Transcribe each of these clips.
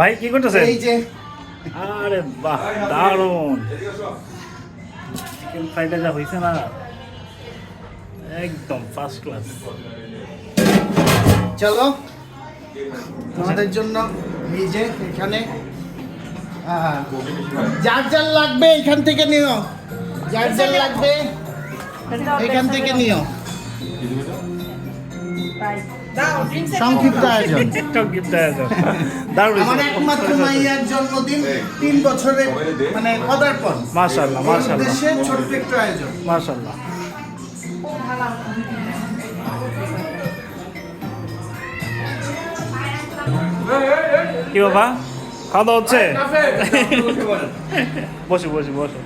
ভাই কি করতেছেন? এই যে। আরে বাহ দারুণ চিকেন ফ্রাইটা যা হয়েছে না একদম ফার্স্ট ক্লাস চলো তোমাদের জন্য যে এখানে যার যার লাগবে এখান থেকে নিও। যার যার লাগবে এখান থেকে নিও। সংক্ষিপ্ত আয়োজন। গিফট আয়োজন। দারুণ আমার একমাত্র মাইয়ার জন্মদিন তিন বছরে মানে পদার্পণ। মাশাল্লাহ মাশাল্লাহ উদ্দেশ্যে ছোট্ট একটু আয়োজন। কি বাবা? খাওয়া দাওয়া হচ্ছে? বসে বসে বসে।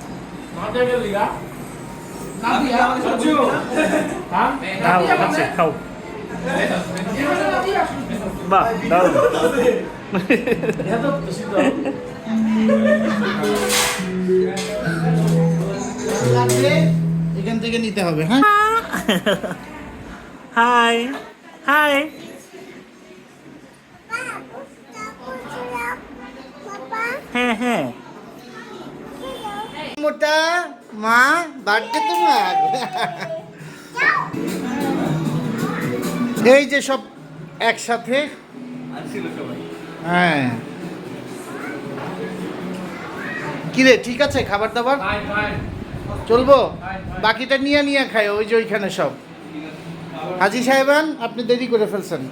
খাও। বাহ দারুণ। এখান থেকে নিতে হবে হ্যাঁ? Hi hi. হ্যাঁ হ্যাঁ। মোটা মা বার্থডে তোমার এই যে সব একসাথে। হ্যাঁ। কিরে ঠিক আছে খাবার দাবার? চলবো? বাকিটা নিয়ে নিয়ে খায় ওই যে ওইখানে সব। হাজি সাহেবান আপনি দেরি করে ফেলছেন।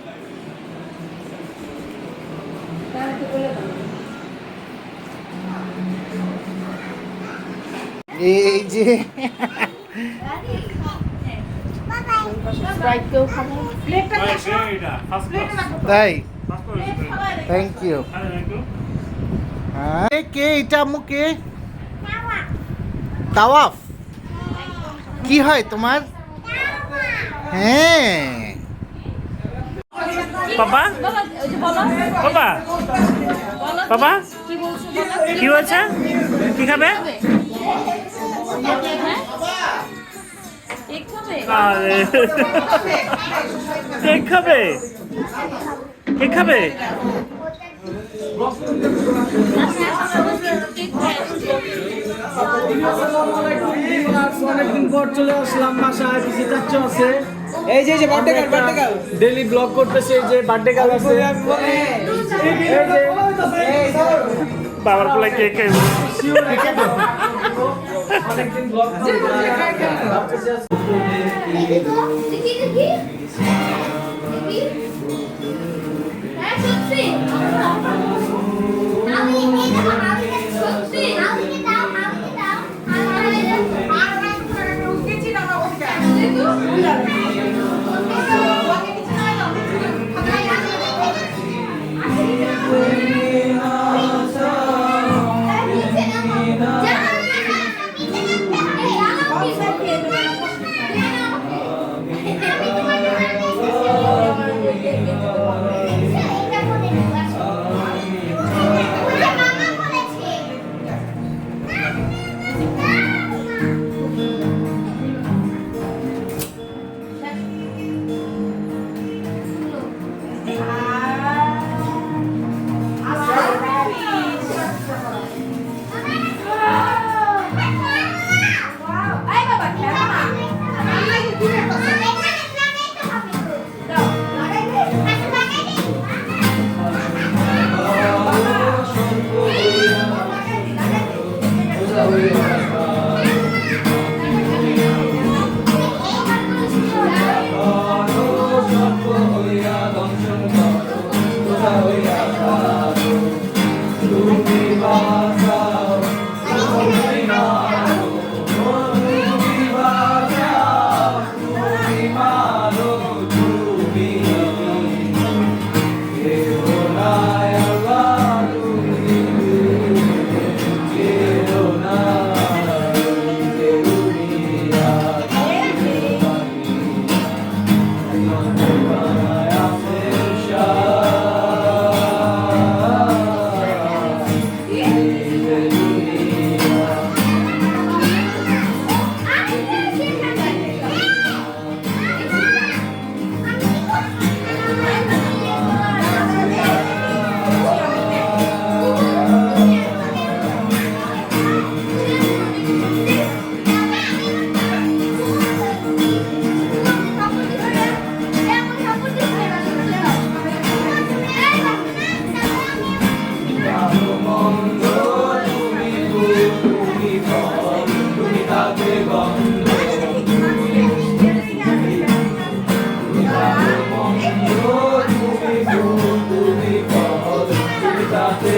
এই যে তাই? থ্যাংক ইউ হ্যাঁ কে এটা আম্মু কে? তাওয়াফ। কি হয় তোমার? হ্যাঁ। বাবা? বাবা? বাবা? কি হয়েছে? কি খাবে? আরে কেক খাবে কেক খাবে অনেকদিন পর চলে আসলাম বাসায় চাচ্ছ আছে এই যে birthday girl birthday girl daily vlog করতেছে যে বার্থডে গার্ল আছে এই বাবার কোলে কেক খাইব অনেকদিন vlog Now we need to get the house. Now we need to get হইয়া সাথে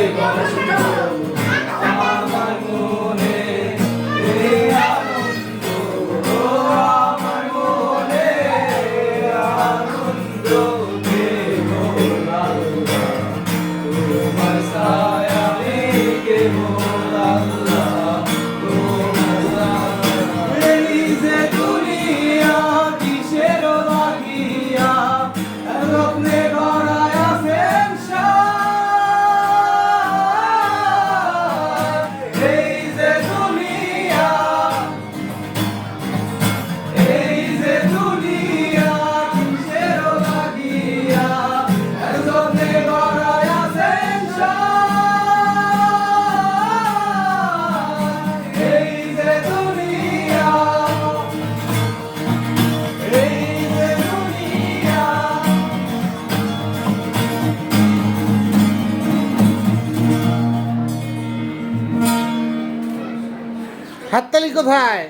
হাততালি কোথায়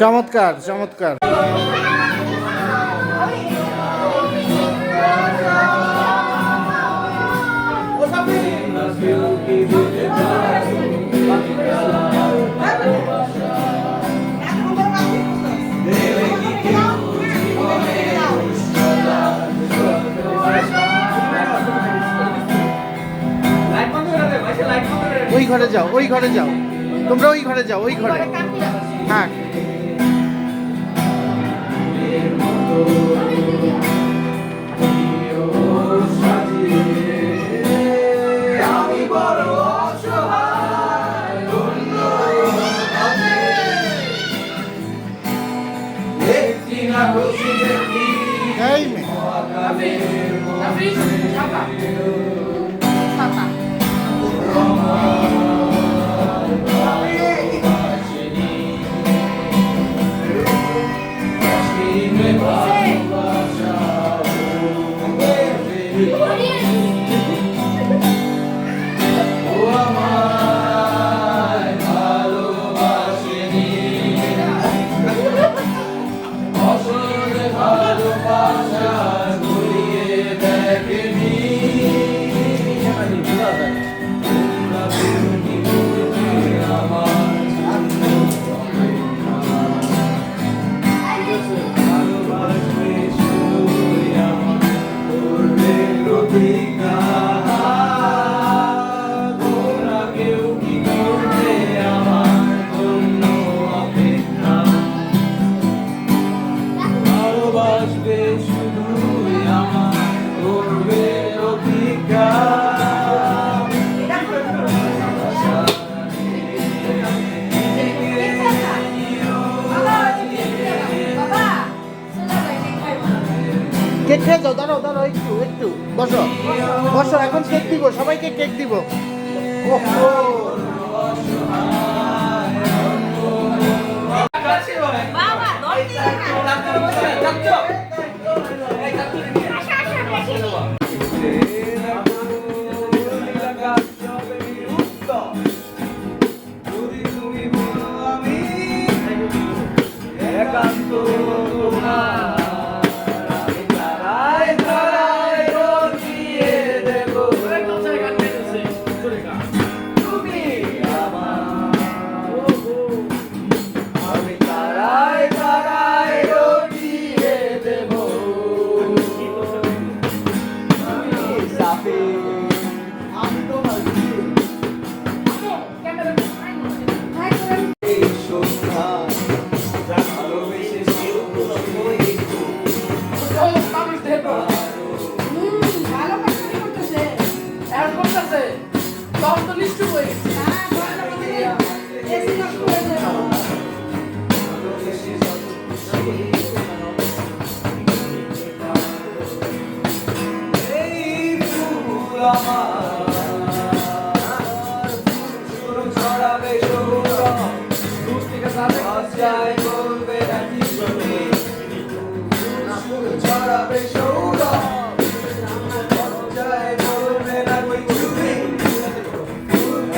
চমৎকার চমৎকার Thank you. ঘরে যাও ওই ঘরে যাও। তোমরা ওই ঘরে যাও ওই ঘরে। হ্যাঁ। Almighty.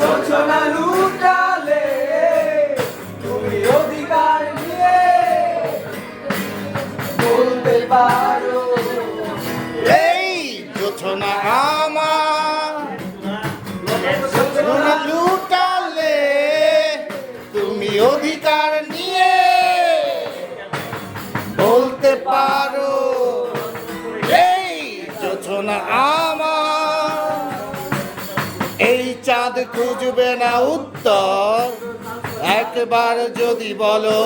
যোচনা লুটালে তুমি অধিকার নিয়ে বলতে পারো। এই জোছনা এই চাঁদ খুঁজবে না উত্তর। একবার যদি বলো,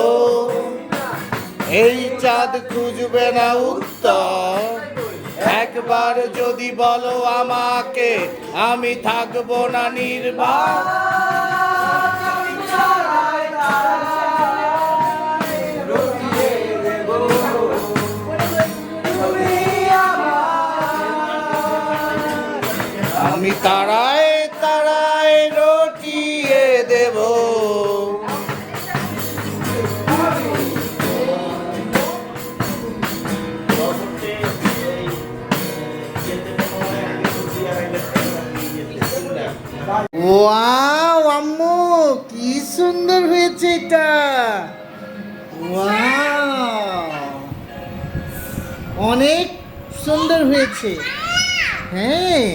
এই চাঁদ খুঁজবে না উত্তর। একবার যদি বলো আমাকে, আমি থাকব না নির্বাক আমি তারায় ওয়াও আম্মু কি সুন্দর হয়েছে এটা। ওয়াও অনেক সুন্দর হয়েছে। হ্যাঁ।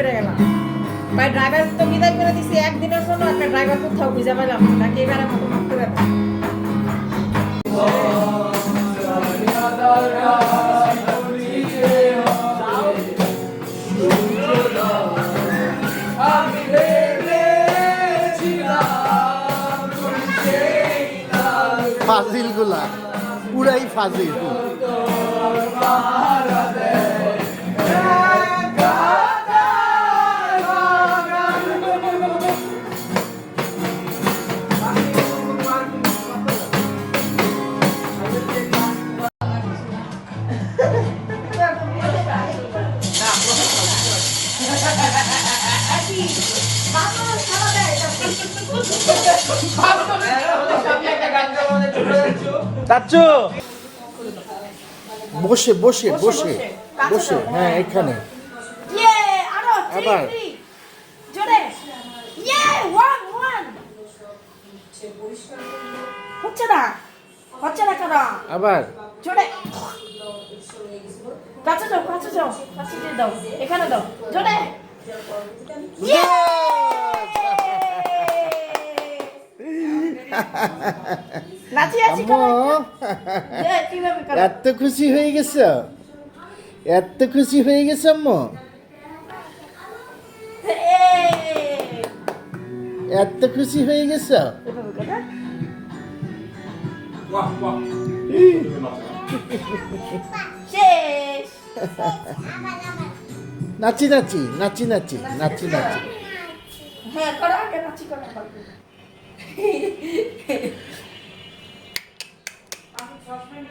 আমি গেলাম ভাই ড্রাইভার তো বিদায় করে দিছি একদিনের জন্য একটা ড্রাইভার কোথাও খুঁজে পেলাম না, নাকি এবারে মতো মাফ করে দাও। ফাজিলগুলা পুরাই ফাজিল বসে বসে বসে বসে হ্যাঁ এখানে। ইয়ে, আবার। ইয়ে। হচ্ছে না। হচ্ছে না কেন? আবার। জোরে। কাছে যাও কাছে যাও কাছে দিয়ে দাও। এখানে দাও। জোরে নাচি আছি আম্মু কীভাবে করো? এত খুশি হয়ে গেছ? এত খুশি হয়ে গেছে আম্মু? এত খুশি হয়ে গেছ? নাচি নাচি নাচি নাচি নাচি নাচি। হ্যাঁ করো আগে নাচি করো।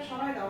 সময় দাও।